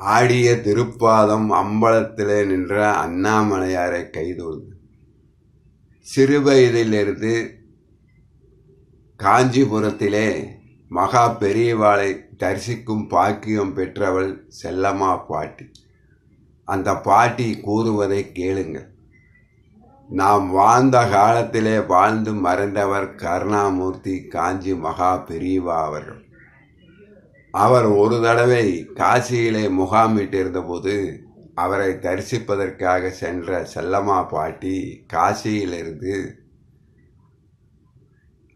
ஆடிய திருப்பாதம் அம்பலத்திலே நின்ற அண்ணாமலையாரை கைதொழுது. சிறுவயதிலிருந்து காஞ்சிபுரத்திலே மகா பெரியவாளை தரிசிக்கும் பாக்கியம் பெற்றவள் செல்லம்மா பாட்டி. அந்த பாட்டி கூறுவதை கேளுங்கள். நாம் வாழ்ந்த காலத்திலே வாழ்ந்து மறைந்தவர் கருணாமூர்த்தி காஞ்சி மகா பெரியவா அவர்கள். அவர் ஒரு தடவை காசியிலே முகாமிட்டிருந்தபோது அவரை தரிசிப்பதற்காக சென்ற செல்லம்மா பாட்டி காசியிலிருந்து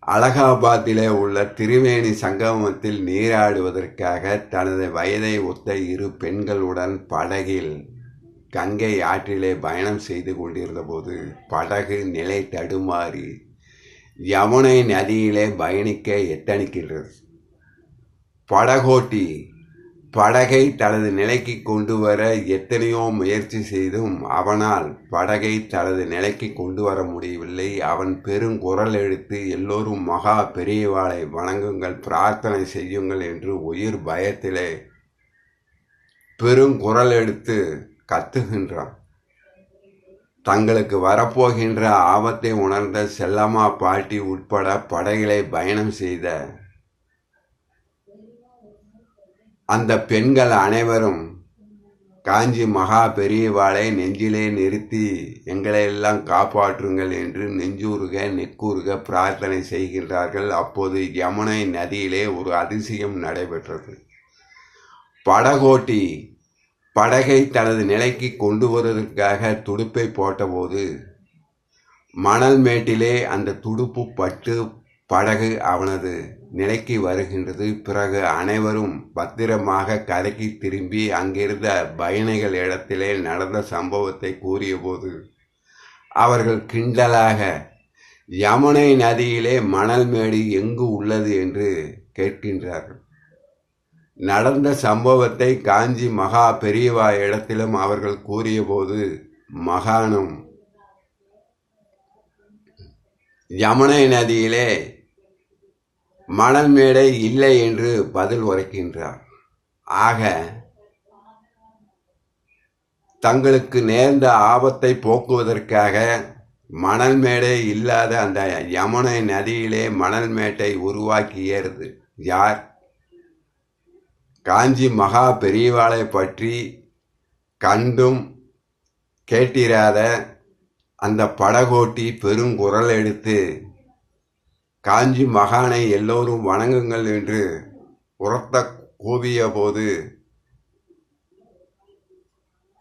அலகாபாத்திலே உள்ள திருவேணி சங்கமத்தில் நீராடுவதற்காக தனது வயதை ஒத்த இரு பெண்களுடன் படகில் கங்கை ஆற்றிலே பயணம் செய்து கொண்டிருந்தபோது படகு நிலை தடுமாறி யமுனை நதியிலே பயணிக்க எத்தனிக்கின்றது? படகோட்டி படகை தனது நிலைக்கு கொண்டு வர எத்தனையோ முயற்சி செய்தும் அவனால் படகை தனது நிலைக்கு கொண்டு வர முடியவில்லை. அவன் பெருங்குரல் எடுத்து எல்லோரும் மகா பெரியவாளை வணங்குங்கள் பிரார்த்தனை செய்யுங்கள் என்று உயிர் பயத்திலே பெருங்குரல் எடுத்து கத்துகின்றான். தங்களுக்கு வரப்போகின்ற ஆபத்தை உணர்ந்த செல்லம்மா பாட்டி உட்பட படகிலே பயணம் செய்த அந்த பெண்கள் அனைவரும் காஞ்சி மகா பெரியவாளை நெஞ்சிலே நிறுத்தி எங்களை எல்லாம் காப்பாற்றுங்கள் என்று நெஞ்சூருக நெக்கூறுக பிரார்த்தனை செய்கின்றார்கள். அப்போது யமுனை நதியிலே ஒரு அதிசயம் நடைபெற்றது. படகோட்டி படகை தனது நிலைக்கு கொண்டு வருவதற்காக துடுப்பை போட்டபோது மணல் மேட்டிலே அந்த துடுப்பு பட்டு படகு அவனது நிலைக்கு வருகின்றது. பிறகு அனைவரும் பத்திரமாக கரைக்கு திரும்பி அங்கிருந்த பயணிகள் இடத்திலே நடந்த சம்பவத்தை கூறியபோது அவர்கள் கிண்டலாக யமுனை நதியிலே மணல் மேடு எங்கு உள்ளது? என்று கேட்கின்றார்கள். நடந்த சம்பவத்தை காஞ்சி மகா பெரியவா இடத்திலும் அவர்கள் கூறியபோது மகானும் யமுனை நதியிலே மணல் மேடை இல்லை என்று பதில் உரைக்கின்றார். ஆக தங்களுக்கு நேர்ந்த ஆபத்தை போக்குவதற்காக மணல் மேடை இல்லாத அந்த யமுனை நதியிலே மணல் மேட்டை உருவாக்கியது யார்? காஞ்சி மகா பெரியவாளை பற்றி கண்டும் கேட்டிராத அந்த படகோட்டி பெருங்குரல் எடுத்து காஞ்சி மகானை எல்லோரும் வணங்குங்கள் என்று உரத்த கூவிய போது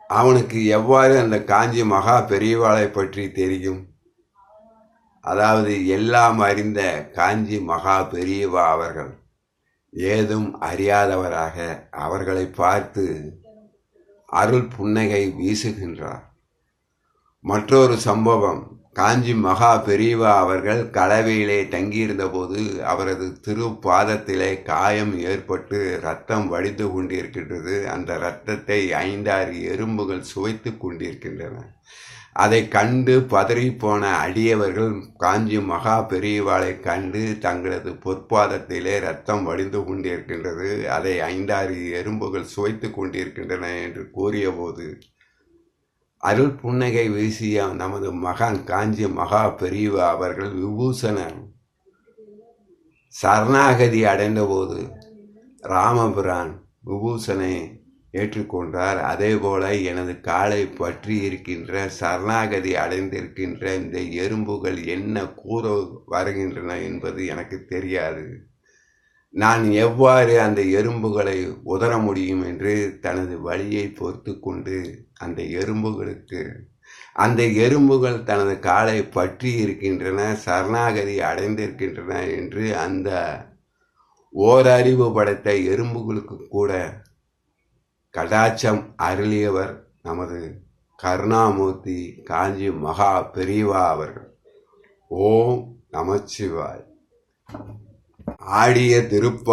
அவனுக்கு எவ்வாறு அந்த காஞ்சி மகா பெரியவாளை பற்றி தெரியும்? அதாவது எல்லாம் அறிந்த காஞ்சி மகா பெரியவா அவர்கள் ஏதும் அறியாதவராக அவர்களை பார்த்து அருள் புன்னகை வீசுகின்றார். மற்றொரு சம்பவம் காஞ்சி மகா பெரியவா அவர்கள் கலவையிலே தங்கியிருந்தபோது அவரது திருப்பாதத்திலே காயம் ஏற்பட்டு ரத்தம் வடிந்து கொண்டிருக்கின்றது. அந்த இரத்தத்தை ஐந்தாறு எறும்புகள் சுவைத்து கொண்டிருக்கின்றன. அதை கண்டு பதறிப்போன அடியவர்கள் காஞ்சி மகா பெரியவாளை கண்டு தங்களது பொற்பாதத்திலே ரத்தம் வடிந்து கொண்டிருக்கின்றது. அதை ஐந்தாறு எறும்புகள் சுவைத்து கொண்டிருக்கின்றன என்று கூறியபோது அருள் புன்னகை வீசிய நமது மகான் காஞ்சி மகா பெரியவா அவர்கள் விபூஷணன் சரணாகதி அடைந்தபோது ராமபுரான் விபூஷனை ஏற்றுக்கொண்டார். அதேபோல எனது காலை பற்றி இருக்கின்ற சரணாகதி அடைந்திருக்கின்ற இந்த எறும்புகள் என்ன கூற வருகின்றன என்பது எனக்கு தெரியாது. நான் எவ்வாறு அந்த எறும்புகளை உதற முடியும் என்று தனது வழியை பொறுத்து கொண்டு அந்த எறும்புகளுக்கு அந்த எறும்புகள் தனது காலை பற்றி இருக்கின்றன சரணாகதி அடைந்திருக்கின்றன என்று அந்த ஓரறிவு படைத்த எறும்புகளுக்கு கூட கடாச்சம் அருளியவர் நமது கருணாமூர்த்தி காஞ்சி மகா பெரியவா அவர்கள். ஓம் நமச்சிவாய். ஆடிய திருப்பா